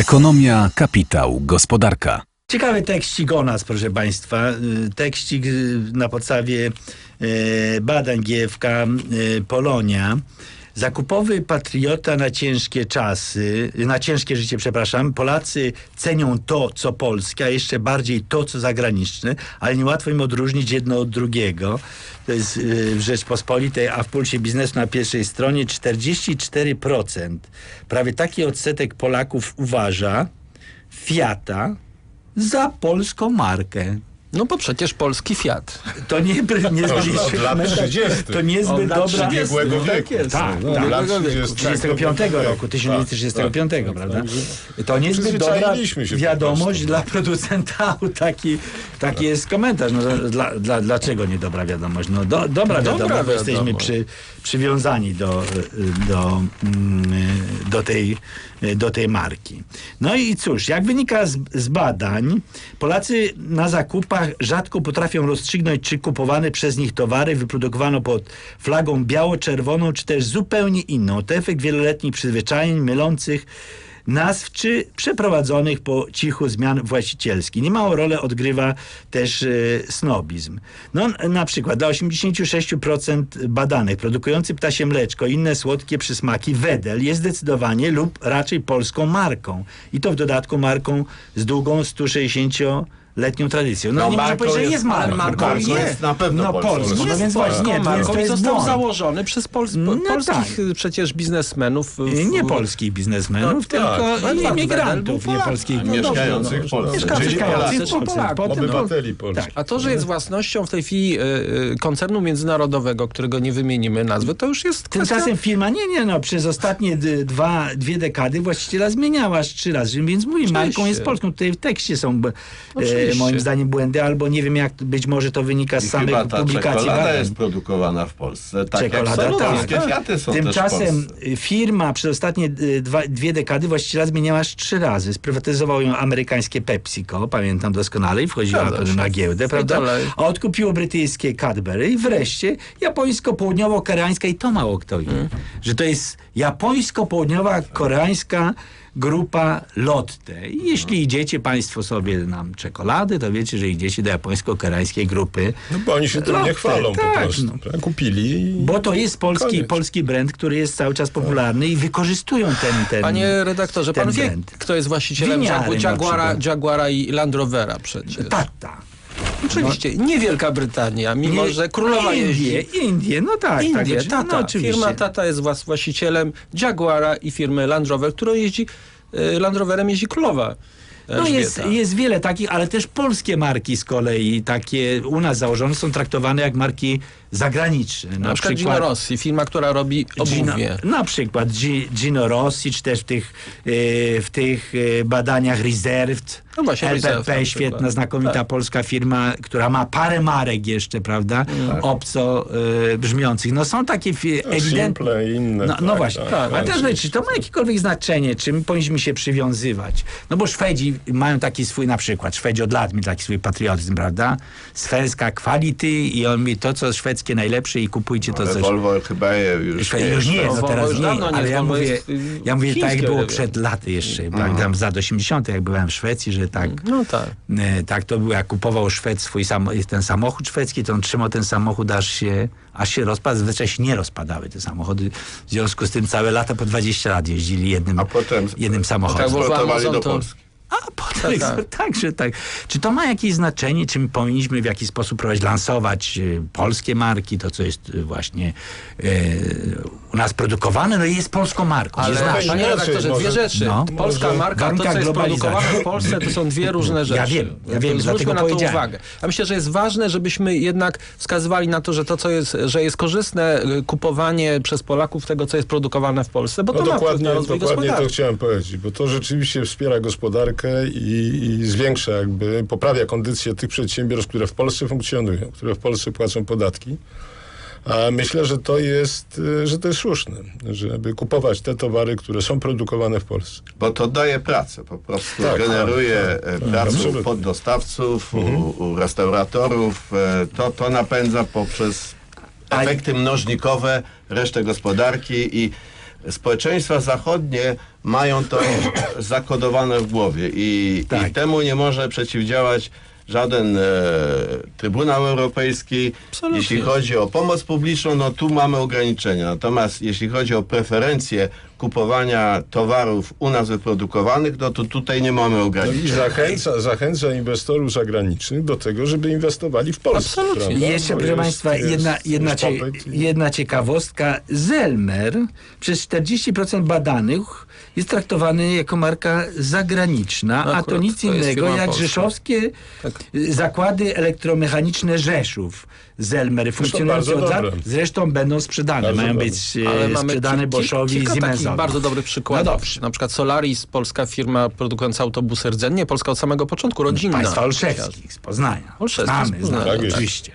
Ekonomia, kapitał, gospodarka. Ciekawy tekścik o nas, proszę Państwa. Y, Tekścik y, na podstawie e, badań GFK y, Polonia. Zakupowy patriota na ciężkie czasy, na ciężkie życie, przepraszam. Polacy cenią to, co polskie, a jeszcze bardziej to, co zagraniczne, ale niełatwo im odróżnić jedno od drugiego. To jest y, w Rzeczpospolitej, a w Pulsie Biznesu na pierwszej stronie 44%. Prawie taki odsetek Polaków uważa Fiata za polską markę. No bo przecież polski Fiat. To nie, nie Od lat 30. To niezbyt dobra... 30. Ubiegłego Tak wieku. jest. Tak, No, tak. lat Ubiegłego 30. 35 roku, 1935, Tak, tak, prawda? tak. To niezbyt dobra wiadomość dla producenta aut. Taki, taki jest komentarz. No, dla, dla, dlaczego nie dobra wiadomość? No do, dobra wiadomość, bo wiadomość. jesteśmy przy, przywiązani do, do, mm, do, tej, do tej marki. No i cóż, jak wynika z, z badań, Polacy na zakupach rzadko potrafią rozstrzygnąć, czy kupowane przez nich towary wyprodukowano pod flagą biało-czerwoną, czy też zupełnie inną. To efekt wieloletnich przyzwyczajeń mylących nazw, czy przeprowadzonych po cichu zmian właścicielskich. Niemałą rolę odgrywa też e, snobizm. No na przykład dla 86% badanych produkujący ptasie mleczko i inne słodkie przysmaki Wedel jest zdecydowanie lub raczej polską marką. I to w dodatku marką z długą 160 letnią tradycją. No, No, nie można marką powiedzieć, że jest- jest marką. marką Marką jest na pewno no, polską. No Jest więc właśnie, nie, to jest, jest został błąd. założony przez Pols No polskich tak. przecież biznesmenów. w- Nie polskich biznesmenów, No, tylko tak. No, tak, imigrantów, nie polskich. No, Mieszkających no. w Polsce. Mieszkających Polacy, potem- Obywateli Polski. Tak. A to, że jest własnością w tej chwili y, y, koncernu międzynarodowego, którego nie wymienimy nazwy, to już jest kwestia... Tymczasem firma, nie, nie, no, przez ostatnie dwa, dwie dekady właściciela zmieniała aż trzy razy, więc mówi, marką jest polską. Tutaj w tekście są e, Oczywiście. moim zdaniem błędy, albo nie wiem jak, być może to wynika z I samej chyba ta publikacji czekolada badań. jest produkowana w Polsce. Tak Czekolada, jak tak. są Tymczasem firma przez ostatnie y, dwa, dwie dekady właściciela zmieniała aż trzy razy. Sprywatyzował ją amerykańskie PepsiCo, pamiętam doskonale, i wchodziła Zgadza na giełdę, prawda? odkupiło brytyjskie Cadbury i wreszcie japońsko-południowo-koreańska i to mało kto wie, że to jest japońsko-południowa koreańska grupa Lotte. I jeśli idziecie państwo sobie na czekolady, to wiecie, że idziecie do japońsko-koreańskiej grupy No bo oni się tym nie chwalą po tak, prostu. no. prawda? Kupili i... bo to jest polski, Koniec. polski brand, który jest cały czas popularny i wykorzystują ten... ten Panie redaktorze, pan ten wie, brand. kto jest właścicielem Winiary Jagu- na Jaguara, przykład. Jaguara i Land Rovera przecież. Tata. Oczywiście, nie Wielka Brytania, mimo że królowa Indie, jeździ. Indie, no tak. Indie, tak, Tata. No, oczywiście. Firma Tata jest właścicielem Jaguara i firmy Land Rover, którą jeździ, y, Land Roverem jeździ królowa. No jest, jest wiele takich, ale też polskie marki z kolei, takie u nas założone, są traktowane jak marki zagraniczne. Na, przykład Gino Rossi, firma, która robi Gino, obuwie. na przykład Gi- Gino Rossi, czy też w tych, e, w tych e, badaniach Reserved, No właśnie, na LPP, świetna, znakomita Tak. polska firma, która ma parę marek jeszcze, prawda, obco e, brzmiących. No są takie fi- ewidentne... Inne. No, no tak, właśnie, tak, ale tak. teraz mówię, czy to ma jakiekolwiek znaczenie, czym powinniśmy się przywiązywać? No bo Szwedzi mają taki swój, na przykład, Szwedzi od lat mieli taki swój patriotyzm, prawda? Svenska quality i on mi to, co szwedzkie najlepsze i kupujcie to, Ale co... Volvo chyba je już nie już no Volvo teraz nie, ale ja mówię, y, ja mówię tak jak było przed laty jeszcze, pamiętam za 80 jak byłem w Szwecji, że tak, No tak. e, tak to było, jak kupował Szwed swój sam, ten samochód szwedzki, to on trzymał ten samochód, aż się, aż się rozpadł. Zazwyczaj się nie rozpadały te samochody. W związku z tym całe lata po 20 lat jeździli jednym, A potem jednym samochodem. Tak, bo- Polski. A potem, Tak, tak, tak. tak. Czy to ma jakieś znaczenie, czy my powinniśmy w jakiś sposób próbować lansować e, polskie marki, to co jest e, właśnie e, u nas produkowane, no i jest polską marką. Ale jest naszą. panie redaktorze, dwie może- rzeczy. no. Polska Może marka, to co jest produkowane w Polsce, to są dwie różne rzeczy. Ja wiem, ja wiem, Zwróćmy dlatego na to uwagę. Ja myślę, że jest ważne, żebyśmy jednak wskazywali na to, że to, co jest, że jest korzystne y, kupowanie przez Polaków tego, co jest produkowane w Polsce, bo No to ma wpływ dokładnie, na rozwój dokładnie to gospodarczy. chciałem powiedzieć, bo to rzeczywiście wspiera gospodarkę i, i zwiększa jakby, poprawia kondycję tych przedsiębiorstw, które w Polsce funkcjonują, które w Polsce płacą podatki. A myślę, że to jest, y, że to jest słuszne, żeby kupować te towary, które są produkowane w Polsce. Bo to daje pracę, po prostu Tak, generuje tak, tak, e, tak, pracę u poddostawców, u, u restauratorów. e, To, to napędza poprzez efekty mnożnikowe resztę gospodarki i społeczeństwa zachodnie mają to zakodowane w głowie i, Tak. i temu nie może przeciwdziałać żaden e, Trybunał Europejski. Absolutnie. Jeśli chodzi o pomoc publiczną, no tu mamy ograniczenia. Natomiast jeśli chodzi o preferencje kupowania towarów u nas wyprodukowanych, no to tutaj nie mamy No ograniczeń. i zachęca, zachęca inwestorów zagranicznych do tego, żeby inwestowali w Polsce. Absolutnie. prawda? Jeszcze, Bo proszę jest- Państwa, jest- jedna, jest jedna, cie, i- jedna ciekawostka. Zelmer przez 40% badanych jest traktowany jako marka zagraniczna, No a to akurat nic to jest innego jak polska. rzeszowskie Tak. zakłady elektromechaniczne Rzeszów. Zelmer funkcjonujące od lat, zresztą będą sprzedane. Bardzo Mają dobre. być Ale mamy sprzedane Boschowi i Siemensowi. bardzo dobrych przykładów. No dobrze. Na przykład Solaris, polska firma produkująca autobusy rdzennie, polska od samego początku, rodzinna. Państwa Olszewskich z Poznania. Olszewskich Znamy, znamy, tak oczywiście.